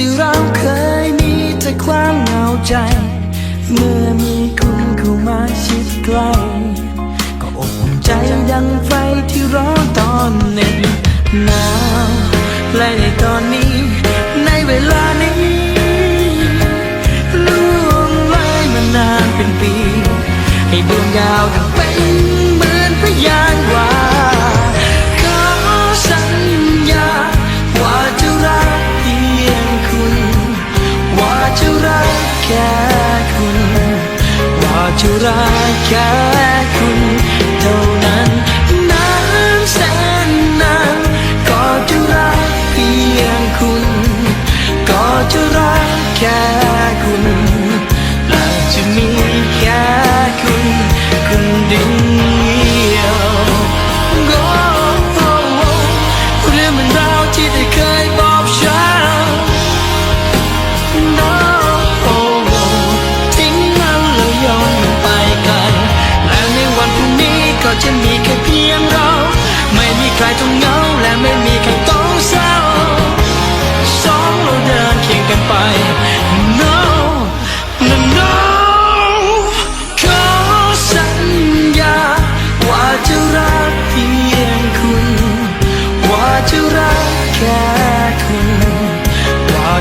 ที่เราเคยมีแต่ความเหงาใจ เมื่อมีคุณเข้ามาชิดใกล้ก็อบอุ่นใจดังไฟที่ร้อนตอนเหน็บหนาวและในตอนนี้ ในเวลานี้ล่วงเลยมานานเป็นปี ให้ดวงดาวดัง แค่คุณ